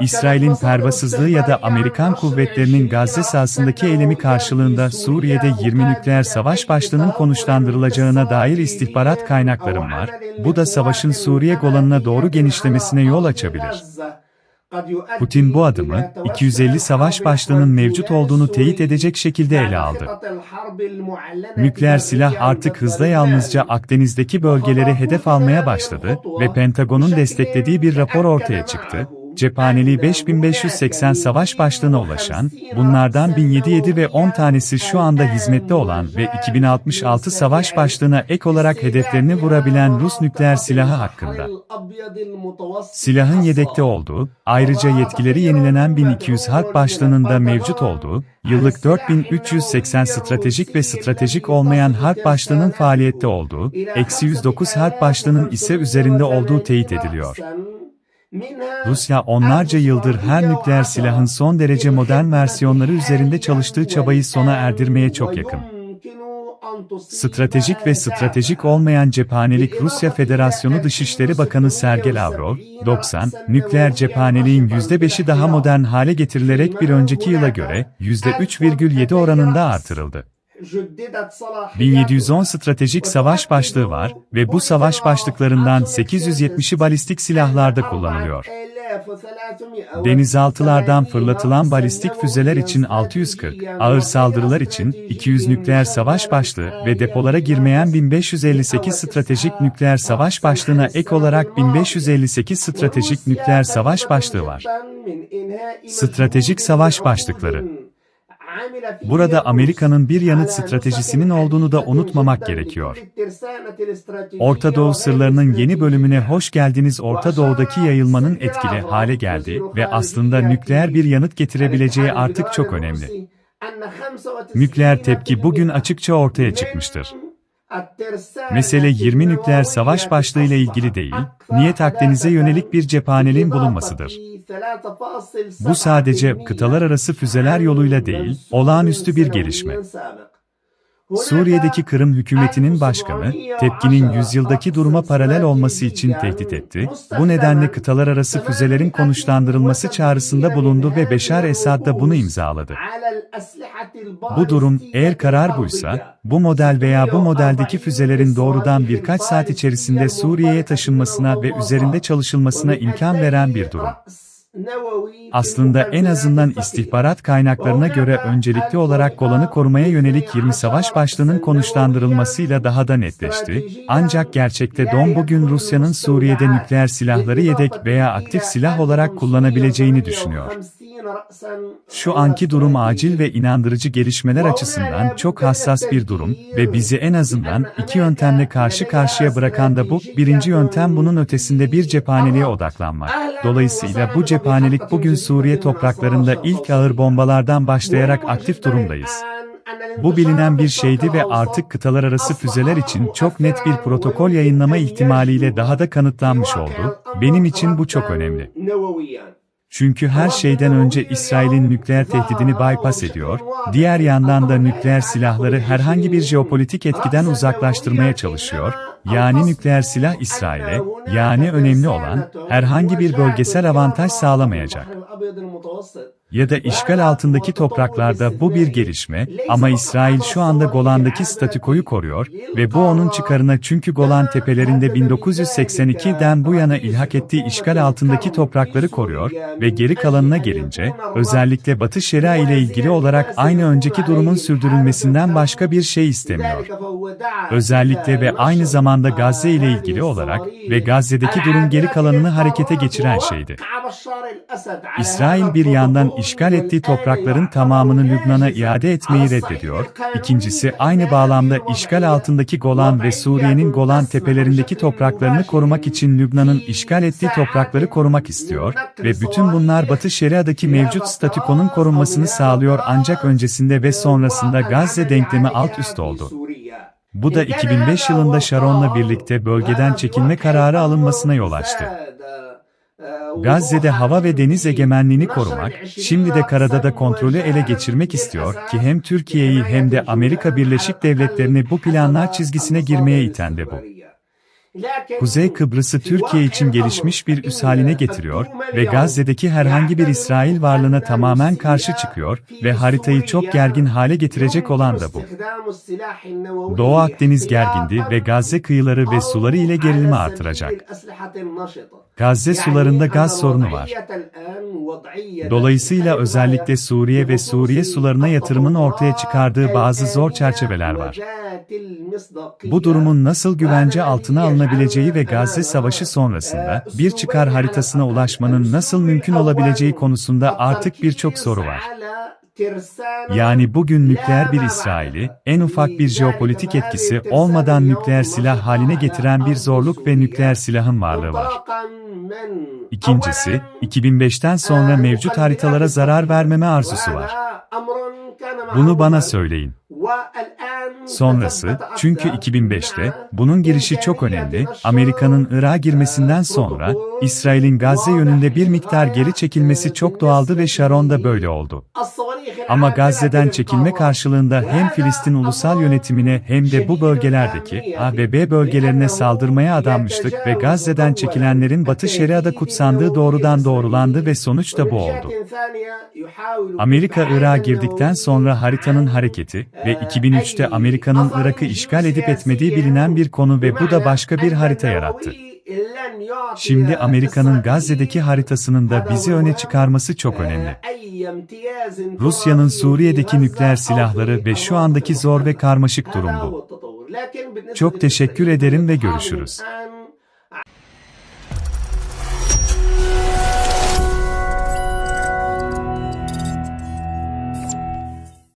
İsrail'in pervasızlığı ya da Amerikan kuvvetlerinin Gazze sahasındaki eylemi karşılığında Suriye'de 20 nükleer savaş başlığının konuşlandırılacağına dair istihbarat kaynaklarım var. Bu da savaşın Suriye Golan'ına doğru genişlemesine yol açabilir. Putin bu adımı, 250 savaş başlığının mevcut olduğunu teyit edecek şekilde ele aldı. Nükleer silah artık hızla yalnızca Akdeniz'deki bölgeleri hedef almaya başladı ve Pentagon'un desteklediği bir rapor ortaya çıktı. Cephaneliği 5580 savaş başlığına ulaşan, bunlardan 1077 ve 10 tanesi şu anda hizmette olan ve 2066 savaş başlığına ek olarak hedeflerini vurabilen Rus nükleer silahı hakkında. Silahın yedekte olduğu, ayrıca yetkileri yenilenen 1200 harp başlığının da mevcut olduğu, yıllık 4380 stratejik ve stratejik olmayan harp başlığının faaliyette olduğu, eksi 109 harp başlığının ise üzerinde olduğu teyit ediliyor. Rusya onlarca yıldır her nükleer silahın son derece modern versiyonları üzerinde çalıştığı çabayı sona erdirmeye çok yakın. Stratejik ve stratejik olmayan cephanelik Rusya Federasyonu Dışişleri Bakanı Sergey Lavrov, 90, nükleer cephaneliğin %5'i daha modern hale getirilerek bir önceki yıla göre %3,7 oranında artırıldı. 1710 stratejik savaş başlığı var ve bu savaş başlıklarından 870'i balistik silahlarda kullanılıyor. Denizaltılardan fırlatılan balistik füzeler için 640, ağır saldırılar için 200 nükleer savaş başlığı ve depolara girmeyen 1558 stratejik nükleer savaş başlığına ek olarak 1558 stratejik nükleer savaş başlığı var. Stratejik savaş başlıkları Burada Amerika'nın bir yanıt stratejisinin olduğunu da unutmamak gerekiyor. Orta Doğu sırlarının yeni bölümüne hoş geldiniz. Orta Doğu'daki yayılmanın etkili hale geldi ve aslında nükleer bir yanıt getirebileceği artık çok önemli. Nükleer tepki bugün açıkça ortaya çıkmıştır. Mesele 20 nükleer savaş başlığıyla ilgili değil, niyet Akdeniz'e yönelik bir cephaneliğin bulunmasıdır. Bu sadece kıtalar arası füzeler yoluyla değil, olağanüstü bir gelişme. Suriye'deki Kırım hükümetinin başkanı, tepkinin yüzyıldaki duruma paralel olması için tehdit etti, bu nedenle kıtalar arası füzelerin konuşlandırılması çağrısında bulundu ve Beşar Esad da bunu imzaladı. Bu durum, eğer karar buysa, bu model veya bu modeldeki füzelerin doğrudan birkaç saat içerisinde Suriye'ye taşınmasına ve üzerinde çalışılmasına imkan veren bir durum. Aslında en azından istihbarat kaynaklarına göre öncelikli olarak Golan'ı korumaya yönelik 20 savaş başlığının konuşlandırılmasıyla daha da netleşti. Ancak gerçekte Don bugün Rusya'nın Suriye'de nükleer silahları yedek veya aktif silah olarak kullanabileceğini düşünüyor. Şu anki durum acil ve inandırıcı gelişmeler açısından çok hassas bir durum ve bizi en azından iki yöntemle karşı karşıya bırakan da bu, birinci yöntem bunun ötesinde bir cephaneliğe odaklanmak. Dolayısıyla bu cephanelik bugün Suriye topraklarında ilk ağır bombalardan başlayarak aktif durumdayız. Bu bilinen bir şeydi ve artık kıtalar arası füzeler için çok net bir protokol yayınlama ihtimaliyle daha da kanıtlanmış oldu. Benim için bu çok önemli. Çünkü her şeyden önce İsrail'in nükleer tehdidini bypass ediyor, diğer yandan da nükleer silahları herhangi bir jeopolitik etkiden uzaklaştırmaya çalışıyor, yani nükleer silah İsrail'e, yani önemli olan, herhangi bir bölgesel avantaj sağlamayacak. Ya da işgal altındaki topraklarda bu bir gelişme ama İsrail şu anda Golan'daki statükoyu koruyor ve bu onun çıkarına çünkü Golan tepelerinde 1982'den bu yana ilhak ettiği işgal altındaki toprakları koruyor ve geri kalanına gelince, özellikle Batı Şeria ile ilgili olarak aynı önceki durumun sürdürülmesinden başka bir şey istemiyor. Özellikle ve aynı zamanda Gazze ile ilgili olarak ve Gazze'deki durum geri kalanını harekete geçiren şeydi. İsrail bir yandan işgal ettiği toprakların tamamını Lübnan'a iade etmeyi reddediyor. İkincisi aynı bağlamda işgal altındaki Golan ve Suriye'nin Golan tepelerindeki topraklarını korumak için Lübnan'ın işgal ettiği toprakları korumak istiyor ve bütün bunlar Batı Şeria'daki mevcut statükonun korunmasını sağlıyor ancak öncesinde ve sonrasında Gazze denklemi alt üst oldu. Bu da 2005 yılında Sharon'la birlikte bölgeden çekilme kararı alınmasına yol açtı. Gazze'de hava ve deniz egemenliğini korumak, şimdi de karada da kontrolü ele geçirmek istiyor ki hem Türkiye'yi hem de Amerika Birleşik Devletleri'ni bu planlar çizgisine girmeye iten de bu. Kuzey Kıbrıs'ı Türkiye için gelişmiş bir üs haline getiriyor ve Gazze'deki herhangi bir İsrail varlığına tamamen karşı çıkıyor ve haritayı çok gergin hale getirecek olan da bu. Doğu Akdeniz gergindi ve Gazze kıyıları ve suları ile gerilimi artıracak. Gazze sularında gaz sorunu var. Dolayısıyla özellikle Suriye ve Suriye sularına yatırımın ortaya çıkardığı bazı zor çerçeveler var. Bu durumun nasıl güvence altına alınabileceği ve Gazze Savaşı sonrasında bir çıkar haritasına ulaşmanın nasıl mümkün olabileceği konusunda artık birçok soru var. Yani bugün nükleer bir İsrail'i, en ufak bir jeopolitik etkisi olmadan nükleer silah haline getiren bir zorluk ve nükleer silahın varlığı var. İkincisi, 2005'ten sonra mevcut haritalara zarar vermeme arzusu var. Bunu bana söyleyin. Sonrası, çünkü 2005'te, bunun girişi çok önemli, Amerika'nın Irak'a girmesinden sonra, İsrail'in Gazze yönünde bir miktar geri çekilmesi çok doğaldı ve Sharon'da böyle oldu. Ama Gazze'den çekilme karşılığında hem Filistin ulusal yönetimine hem de bu bölgelerdeki A ve B bölgelerine saldırmaya adanmıştık ve Gazze'den çekilenlerin Batı Şeria'da kutsandığı doğrudan doğrulandı ve sonuç da bu oldu. Amerika Irak'a girdikten sonra haritanın hareketi ve 2003'te Amerika'nın Irak'ı işgal edip etmediği bilinen bir konu ve bu da başka bir harita yarattı. Şimdi Amerika'nın Gazze'deki haritasının da bizi öne çıkarması çok önemli. Rusya'nın Suriye'deki nükleer silahları ve şu andaki zor ve karmaşık durum bu. Çok teşekkür ederim ve görüşürüz.